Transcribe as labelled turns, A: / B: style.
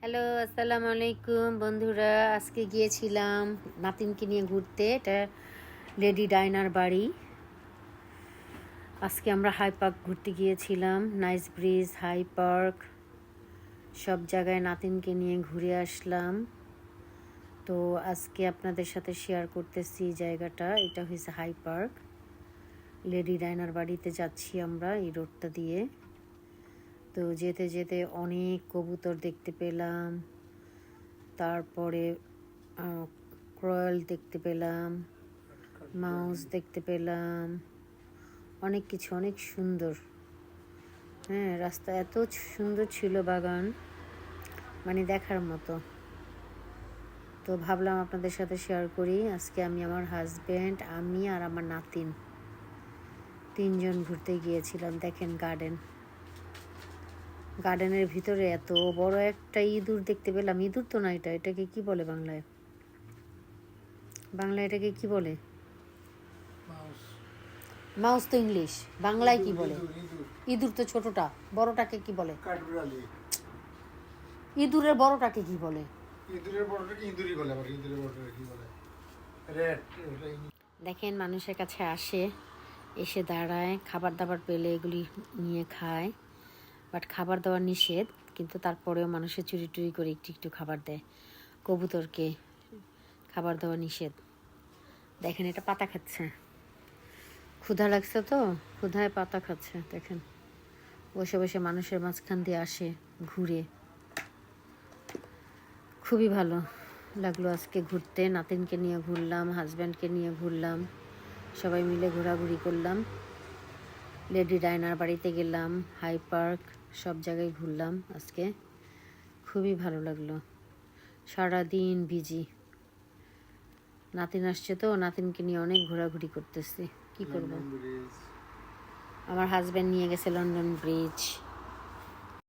A: Hello আসসালামু আলাইকুম বন্ধুরা। আজকে গিয়েছিলাম নাতিনকে নিয়ে ঘুরতে। এটা লেডি ডাইনার বাড়ি। আজকে আমরা হাই পার্ক ঘুরতে গিয়েছিলাম। নাইস ব্রিজ, হাই পার্ক, সব জায়গায় নাতিনকে নিয়ে ঘুরে আসলাম। তো আজকে আপনাদের সাথে শেয়ার করতেছি জায়গাটা। এটা হয়েছে হাই পার্ক। লেডি ডাইনার বাড়িতে যাচ্ছি আমরা এই রোডটা দিয়ে। তো যেতে যেতে অনেক কবুতর দেখতে পেলাম। তারপরে ক্রয়াল দেখতে পেলাম, মাউস দেখতে পেলাম, অনেক কিছু, অনেক সুন্দর। হ্যাঁ রাস্তা এত সুন্দর ছিল বাগান মানে দেখার মতো। তো ভাবলাম আপনাদের সাথে শেয়ার করি, আজকে আমি আমার হাজব্যান্ড আমি আর আমার নাতিন। তিনজন ঘুরতে গিয়েছিলাম, দেখেন গার্ডেন গার্ডেনের ভিতরে এত বড় একটা ইঁদুর দেখতে পেলাম। ইঁদুর তো না এটা এটাকে কি বলে বাংলায়? বাংলায় এটাকে কি বলে?
B: মাউস
A: তো ইংলিশ বাংলায় কি বলে?
B: ইঁদুর,
A: তো ছোটটা বড়টাকে কি বলে? ইঁদুরের বড়টাকে কি বলে?
B: ইঁদুরের বড়টাকে ইঁদুরই বলে আবার ইঁদুরের বড়টাকে কি বলে।
A: দেখেন মানুষের কাছে আসে এসে দাঁড়ায় খাবার দাবার পেলে এগুলি নিয়ে খায়। বাট খাবার দেওয়া নিষেধ, কিন্তু তারপরেও মানুষের চুরি টুরি করে একটু একটু খাবার দেয়। কবুতরকে খাবার দেওয়া নিষেধ। দেখেন, এটা পাতা খাচ্ছে। ক্ষুধা লাগছে তো? ক্ষুধায় পাতা খাচ্ছে, দেখেন। বসে বসে মানুষের মাঝখান দিয়ে আসে, ঘুরে। খুবই ভালো লাগল আজকে ঘুরতে। নাতিনকে নিয়ে ঘুরলাম হাজব্যান্ডকে নিয়ে ঘুরলাম। সবাই মিলে ঘোরাঘুরি করলাম। লেডি ডাইনার বাড়িতে গেলাম হাই পার্ক সব জায়গায় ঘুরলাম আজকে। খুবই ভালো লাগল। সারাদিন বিজি। নাতিন আসছে তো নাতিনকে নিয়ে অনেক ঘোরাঘুরি করতেছি। কি করব? আমার হাজব্যান্ড নিয়ে গেছে লন্ডন ব্রিজ।